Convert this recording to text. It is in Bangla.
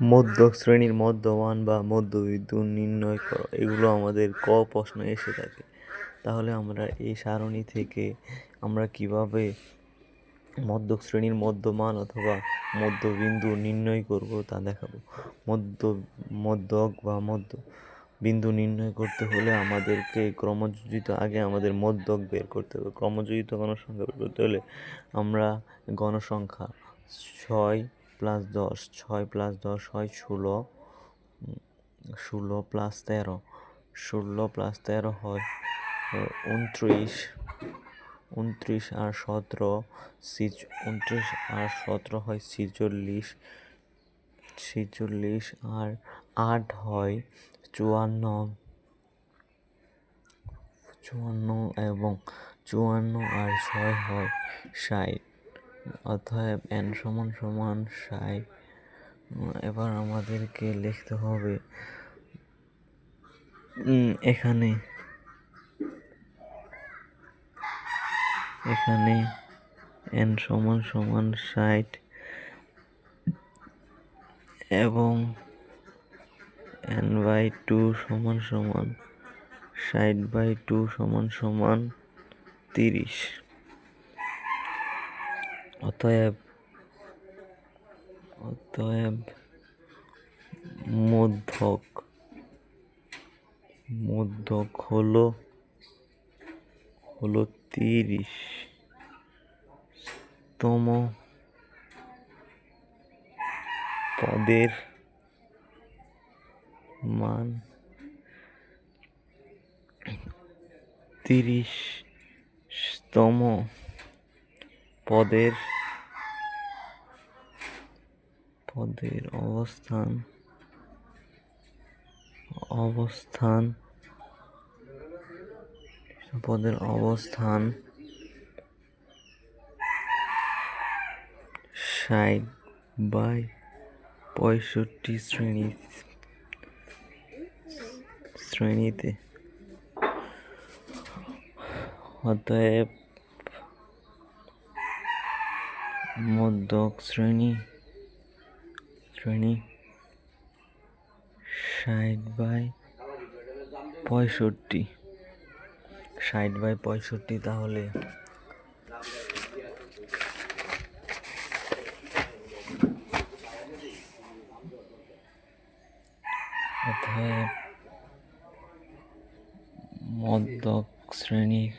মধ্যক শ্রেণির মধ্যমান বা মধ্যবিন্দু নির্ণয় করো এগুলো আমাদের ক প্রশ্নে এসে থাকে। তাহলে আমরা এই সারণী থেকে আমরা কীভাবে মধ্যক শ্রেণির মধ্যমান অথবা মধ্যবিন্দু নির্ণয় করব তা দেখাবো। মধ্য, মধ্যক বা মধ্য বিন্দু নির্ণয় করতে হলে আমাদেরকে ক্রমযোজিত আগে আমাদের মধ্যক বের করতে হবে। ক্রমযোজিত গণসংখ্যা বের করতে হলে আমরা গণসংখ্যা ছয় প্লাস দশ, ছয় প্লাস দশ হয় ষোলো। ষোলো প্লাস তেরো। ষোলো প্লাস তেরো হয় উনত্রিশ উনত্রিশ আর সতেরো সিচ উনত্রিশ আর সতেরো হয় ছিচল্লিশ। ছিচল্লিশ আর আট হয় চুয়ান্ন। চুয়ান্ন এবং চুয়ান্ন আর ছয় হয় ষাট। অতএব এন সমান সমান ষাট। এবার আমাদেরকে লিখতে হবে এখানে এখানে এন সমান সমান ষাট এবং এন বাই টু সমান সমান ষাট বাই টু সমান সমান তিরিশ। অতএব অতএব মধ্যক মধ্যক হলো হলো তিরিশ তম পদের মান। তিরিশতম পদের পদের অবস্থান অবস্থান পদের অবস্থান ষাট বাই পঁয়ষট্টি শ্রেণি শ্রেণীতে। অতএব মধ্যক শ্রেণি শ্রেণি ষাট বাই পঁয়ষট্টি। ষাট বাই পঁয়ষট্টি তাহলে মদ্যক শ্রেণির